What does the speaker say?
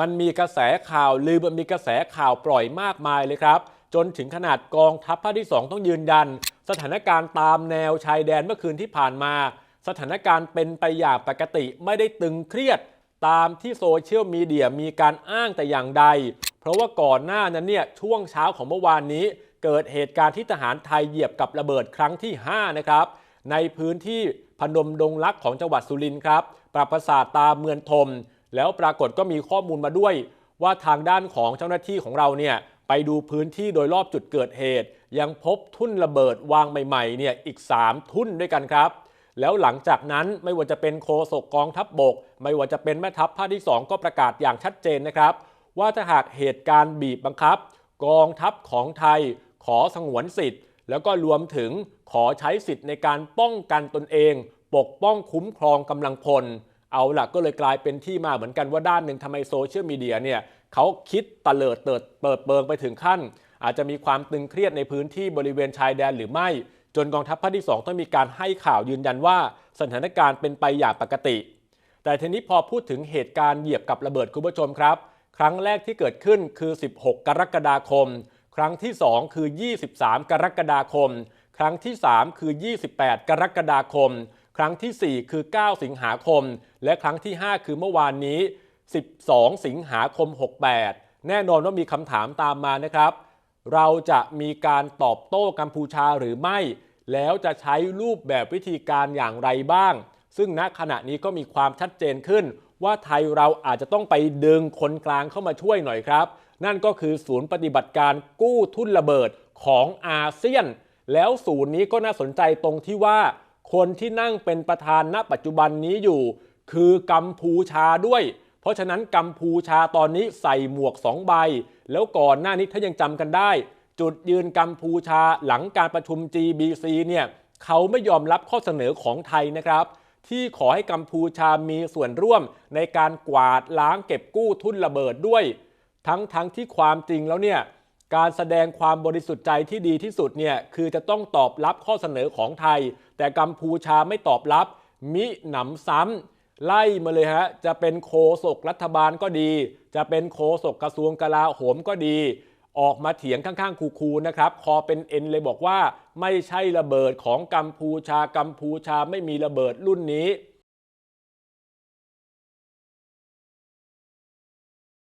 มันมีกระแสข่าวลือมันมีกระแสข่าวปล่อยมากมายเลยครับ จนถึงขนาดกองทัพภาคที่ 2 ต้องยืนยัน สถานการณ์ตามแนวชายแดนเมื่อคืนที่ผ่านมา สถานการณ์เป็นไปอย่างปกติไม่ได้ตึงเครียด ตามที่โซเชียลมีเดียมีการอ้างแต่อย่างใด เพราะว่าก่อนหน้านั้นเนี่ยช่วงเช้าของเมื่อวานนี้ เกิดเหตุการณ์ที่ทหารไทยเหยียบกับระเบิดครั้งที่ 5 นะครับในพื้นที่พนมดงรักของจังหวัดสุรินทร์ครับ ปรับประสาทตาเมืองทม แล้วปรากฏก็มีข้อมูลมาด้วยว่าทางด้านของเจ้าหน้าที่ของเราเนี่ยไปดูพื้นที่โดยรอบจุดเกิดเหตุ ยังพบทุ่นระเบิดวางใหม่ๆเนี่ยอีก 3 ทุ่นด้วยกันครับ แล้วหลังจากนั้นไม่ว่าจะเป็นโคศกกองทัพบบก ไม่ว่าจะเป็นแม่ทัพภาคที่ 2 ก็ประกาศอย่างชัดเจนนะครับ ว่าถ้าหากเหตุการณ์บีบบังคับ กองทัพของไทย ขอสงวนสิทธิ์ แล้วก็รวมถึงขอใช้สิทธิ์ในการป้องกันตนเอง ปกป้องคุ้มครองกำลังพล เอาล่ะก็เลยกลายเป็นที่มาเหมือนกันว่าด้านหนึ่งทำไมโซเชียลมีเดียเนี่ยเขาคิดตะเลิดเติดเปิดเปิงไปถึงขั้น อาจจะมีความตึงเครียดในพื้นที่บริเวณชายแดนหรือไม่ จนกองทัพภาคที่ 2 ต้องมีการให้ข่าวยืนยันว่าสถานการณ์เป็นไปอย่างปกติ แต่ทีนี้พอพูดถึงเหตุการณ์เหยียบกับระเบิดคุณผู้ชมครับ ครั้งแรกที่เกิดขึ้นคือ 16 กรกฎาคม ครั้งที่ 2 คือ 23 กรกฎาคม ครั้งที่ 3 คือ 28 กรกฎาคม ครั้งทีสี่4 คือ 9 สิงหาคม และครั้งที่ 5 คือเมื่อวานนี้ 12 สิงหาคม 68 แน่นอนว่ามีคำถามตามมานะครับ เราจะมีการตอบโต้กัมพูชาหรือไม่ แล้วจะใช้รูปแบบวิธีการอย่างไรบ้าง ซึ่งณขณะนี้ก็มีความชัดเจนขึ้น ว่าไทยเราอาจจะต้องไปดึงคนกลางเข้ามาช่วยหน่อยครับ นั่นก็คือศูนย์ปฏิบัติการกู้ทุนระเบิดของอาเซียน แล้วศูนย์นี้ก็น่าสนใจตรงที่ว่า คนที่นั่งเป็นประธานณปัจจุบันนี้อยู่ คือกัมพูชาด้วย เพราะฉะนั้นกัมพูชาตอนนี้ใส่หมวก 2 ใบ แล้วก่อนหน้านี้ถ้ายังจำกันได้ จุดยืนกัมพูชาหลังการประชุม GBC เนี่ยเขาไม่ยอมรับข้อเสนอของไทยนะครับ ที่ขอให้กัมพูชามีส่วนร่วมในการกวาดล้างเก็บกู้ทุนระเบิดด้วย ทั้งทั้งที่ความจริงแล้วเนี่ยการแสดงความบริสุทธิ์ใจที่ดีที่สุดเนี่ยคือจะต้องตอบรับข้อเสนอของไทย แต่กัมพูชาไม่ตอบรับมิหนำซ้ำ ไล่มาเลยฮะ จะเป็นโคศกรัฐบาลก็ดี จะเป็นโคศกกระทรวงกลาโหมก็ดี ออกมาเถียงข้างๆ คูๆนะครับ คอเป็นเอ็นเลยบอกว่า ไม่ใช่ระเบิดของกัมพูชากัมพูชาไม่มีระเบิดรุ่นนี้